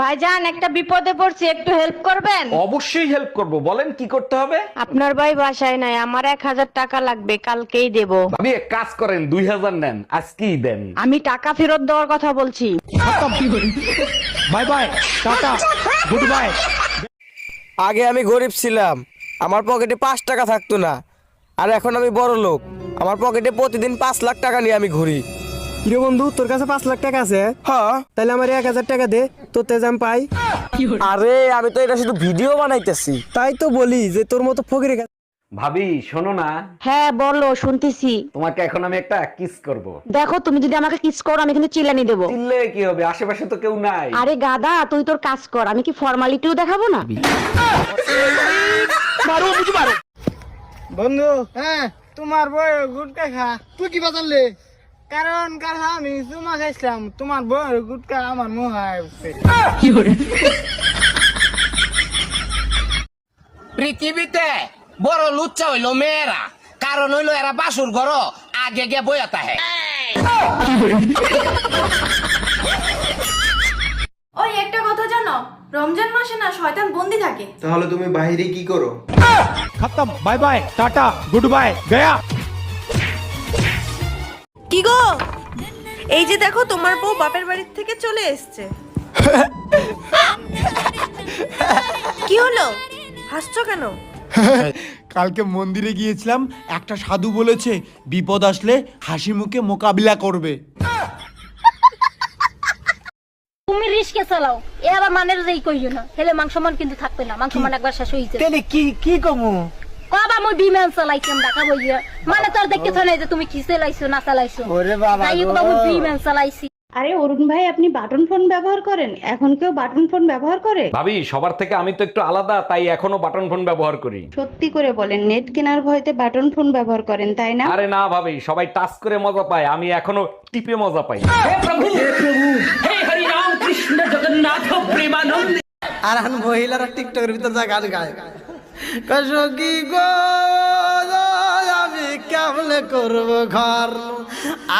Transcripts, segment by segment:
ভাইজান একটা বিপদে পড়ছি একটু হেল্প করবেন? অবশ্যই হেল্প করব। বলেন কি করতে হবে? আপনার ভাই বাসায় নাই আমার এক হাজার টাকা লাগবে কালকেই দেব। আপনি এক কাজ করেন দুই হাজার নেন আজকেই দেন। আমি টাকা ফেরত দেওয়ার কথা বলছি। Bye bye tata good bye. আগে আমি গরিব ছিলাম আমার পকেটে পাঁচ টাকা থাকতো না আর এখন আমি বড় লোক আমার পকেটে প্রতিদিন পাঁচ লাখ টাকা নিয়ে আমি ঘুরি। কিরে বন্ধু তোর কাছে পাঁচ লাখ টাকা আছে। হ্যাঁ। তাহলে আমার এক হাজার টাকা দে তোর তেজ আমি পাই। আরে আমি তো এটা শুধু ভিডিও বানাইতেছি। তাই তো বলি যে তোর মতো ফকিরে ভাবি শোনো না। হ্যাঁ বলো শুনতেছি। তোমাকে এখন আমি একটা কিস করব। দেখো তুমি যদি আমাকে কিস করো আমি কিন্তু চিল্লানি দেবো। চিল্লে কি হবে? আশেপাশে তো কেউ নাই। আরে গাদা তুই তোর কাজ কর আমি কি ফর্মালিটিও দেখাবো না? বন্ধু হ্যাঁ তোমার বই গুটকা খা। তুই কি বাজারলে? কারণ কারণ আমি চুমা খাইছিলাম। তোমার বই গুটকা আমার মোহায় পৃথিবীতে বড় লুচ্চা হইল মেয়েরা। কারণ হইল এরা বাসুর ঘর আগে গে বইয়া তাহে। ওই একটা কথা জানো রমজান মাসে না শয়তান বন্দি থাকে। তাহলে তুমি বাইরে কি করো? খতম bye bye tata good bye Gaya. কি গো? এই যে দেখো তোমার বউ বাপের বাড়ির থেকে চলে এসছে। কি হলো? হাসছো কেন? কালকে মন্দিরে গিয়েছিলাম একটা সাধু বলেছে বিপদ আসলে হাসি মুখে মোকাবিলা করবে। তুমি রিস্কে চালাও এ আবার মানের যেই কইও না হেলে মাংস মান কিন্তু থাকবে না মাংস মান একবার শেষ হইছে তাহলে কি কি কমু? কবা মই বিমান বইয়া মানে তোর দেখতে থনে যে তুমি কি চালাইছো না চালাইছো। ওরে বাবা তাই গো। কবা মই বিমান চালাইছি। আরে অরুণ ভাই আপনি বাটন ফোন ব্যবহার করেন? এখন কেউ বাটন ফোন ব্যবহার করে? ভাবি সবার থেকে আমি তো একটু আলাদা তাই এখনও বাটন ফোন ব্যবহার করি। সত্যি করে বলেন নেট কেনার ভয়তে বাটন ফোন ব্যবহার করেন তাই না? আরে না ভাবি সবাই টাচ করে মজা পায় আমি এখনও টিপে মজা পাই। কৃষ্ণ জগন্নাথ আর এখন মহিলারা টিকটকের ভিতর যা গান গায়। কসকি গো? আমি কেমনে করব ঘর?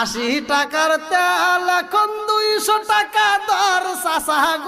আশি টাকার তেল এখন দুইশো টাকা দর গো।